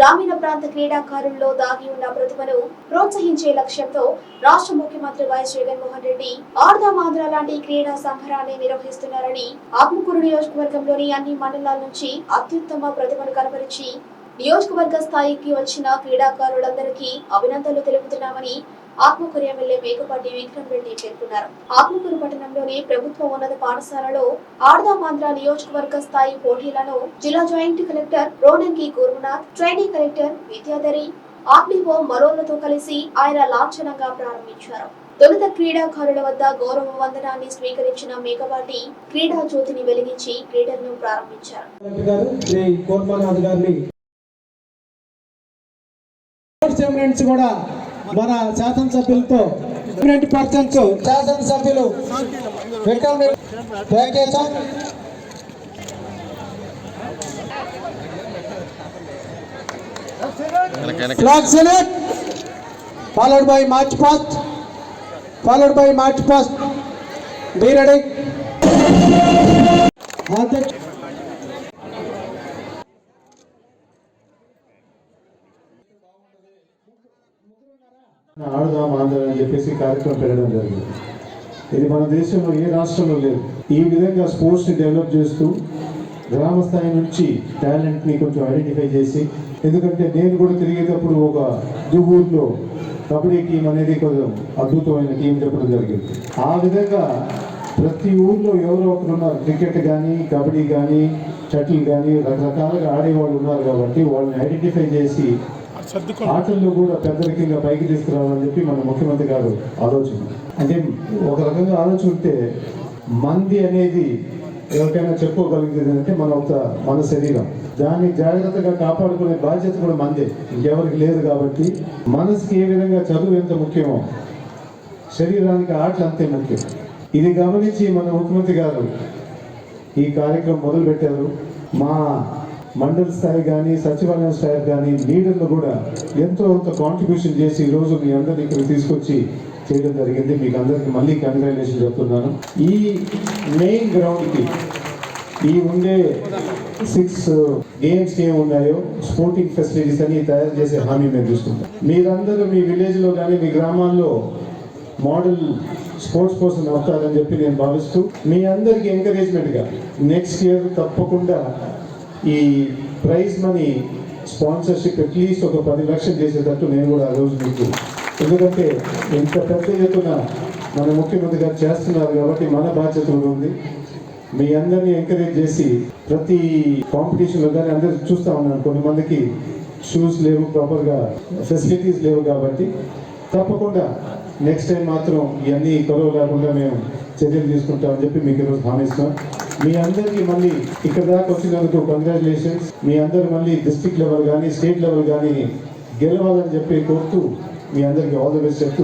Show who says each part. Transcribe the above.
Speaker 1: గ్రామీణ ప్రాంత క్రీడాకారుల్లో దాగి ఉన్న ప్రతిభను ప్రోత్సహించే లక్ష్యంతో రాష్ట్ర ముఖ్యమంత్రి వైఎస్ జగన్మోహన్ రెడ్డి ఆర్ధమాంధ్ర లాంటి క్రీడా సంబరాన్ని నిర్వహిస్తున్నారని ఆత్మకూరు నియోజకవర్గంలోని అన్ని మండలాల నుంచి అత్యుత్తమ ప్రతిభను కనబరిచి నియోజకవర్గ స్థాయికి వచ్చిన క్రీడాకారులందరికీ అభినందనలు తెలుపుతున్నామని ఆత్మకూరు ఎమ్మెల్యే మేకపాటి విక్రమ్ రెడ్డి పేర్కొన్నారు. ఆత్మకూరు పట్టణంలోని ప్రభుత్వ ఉన్నత పాఠశాలలో ఆడదామాంధ్ర నియోజకవర్గ స్థాయి పోటీలను జిల్లా joint collector Ronanki Gurunath training collector Vidyadhari RDO మరోలతో కలిసి ఆయన లాంఛనంగా ప్రారంభించారు. తొలుత క్రీడాకారుల వద్ద గౌరవ వందనాన్ని స్వీకరించిన మేకపాటి క్రీడా జ్యోతిని వెలిగించి క్రీడలను ప్రారంభించారు.
Speaker 2: కూడా మన శాసనసభ్యులతో ఎమినెంట్ పర్సన్స్ శాసనసభ్యులు followed by march past followed by march past be అధ్యక్ష
Speaker 3: ఆడుదాం ఆంధ్ర అని చెప్పేసి కార్యక్రమం పెట్టడం జరిగింది. ఇది మన దేశంలో ఏ రాష్ట్రంలో లేదు. ఈ విధంగా స్పోర్ట్స్ని డెవలప్ చేస్తూ గ్రామ స్థాయి నుంచి టాలెంట్ని కొంచెం ఐడెంటిఫై చేసి ఎందుకంటే నేను కూడా తిరిగేటప్పుడు ఒక దువ్వూరులో కబడ్డీ టీం అనేది కొంచెం అద్భుతమైన టీం చెప్పడం జరిగింది. ఆ విధంగా ప్రతి ఊర్లో ఎవరో ఒకరు ఉన్నారు. క్రికెట్ కానీ కబడ్డీ కానీ షటిల్ కానీ రకరకాలుగా ఆడేవాళ్ళు ఉన్నారు కాబట్టి వాళ్ళని ఐడెంటిఫై చేసి ఆటల్లో కూడా పెద్దరికంగా పైకి తీసుకురావాలని చెప్పి మన ముఖ్యమంత్రి గారు ఆలోచన. అంటే ఒక రకంగా ఆలోచన ఉంటే మంది అనేది ఎవరికైనా చెప్పుకోగలిగేది అంటే మన ఒక మన శరీరం. దాన్ని జాగ్రత్తగా కాపాడుకునే బాధ్యత కూడా మందే. ఇంకెవరికి లేదు కాబట్టి మనసుకి ఏ విధంగా చదువు ఎంత ముఖ్యమో శరీరానికి ఆటలు అంతే ముఖ్యం. ఇది గమనించి మన ముఖ్యమంత్రి గారు ఈ కార్యక్రమం మొదలు పెట్టారు మా మండల స్థాయి కానీ సచివాలయం స్థాయి కానీ లీడర్లు కూడా ఎంతో కొంత కాంట్రిబ్యూషన్ చేసి ఈ రోజు మీ అందరిని ఇక్కడ తీసుకొచ్చి చేయడం జరిగింది. మీకు అందరికీ మళ్ళీ కంగ్రాచులేషన్ చెప్తున్నాను. ఈ మెయిన్ గ్రౌండ్కి ఈ ఉండే సిక్స్ గేమ్స్ ఏమి ఉన్నాయో స్పోర్టింగ్ ఫెసిలిటీస్ అని తయారు చేసే హామీ మేము చూసుకుంటాం మీరందరూ మీ విలేజ్లో కానీ మీ గ్రామాల్లో మోడల్ స్పోర్ట్స్ పర్సన్ అవుతారని చెప్పి నేను భావిస్తూ మీ అందరికీ ఎంకరేజ్మెంట్గా నెక్స్ట్ ఇయర్ తప్పకుండా ఈ ప్రైజ్ మనీ స్పాన్సర్షిప్ అట్లీస్ట్ ఒక పది లక్షలు చేసేటట్టు నేను కూడా ఆ రోజు మీకు ఎందుకంటే ఇంత పెద్ద ఎత్తున మన ముఖ్యమంత్రి గారు చేస్తున్నారు కాబట్టి మన బాధ్యత కూడా ఉంది. మీ అందరినీ ఎంకరేజ్ చేసి ప్రతి కాంపిటీషన్లో కానీ అందరూ చూస్తా ఉన్నాను కొన్ని మందికి షూస్ లేవు ప్రాపర్గా ఫెసిలిటీస్ లేవు కాబట్టి తప్పకుండా నెక్స్ట్ టైం మాత్రం ఇవన్నీ కొరవ లేకుండా మేము చర్యలు తీసుకుంటామని చెప్పి మీకు ఈరోజు హామీ ఇస్తున్నాం. మీ అందరికీ మళ్ళీ ఇక్కడ దాకా వచ్చినందుకు కంగ్రాచులేషన్స్ మీ అందరు మళ్ళీ డిస్ట్రిక్ట్ లెవెల్ కానీ స్టేట్ లెవెల్ కానీ గెలవాలని చెప్పి కోరుతూ మీ అందరికీ ఆల్ ద బెస్ట్ చెప్తూ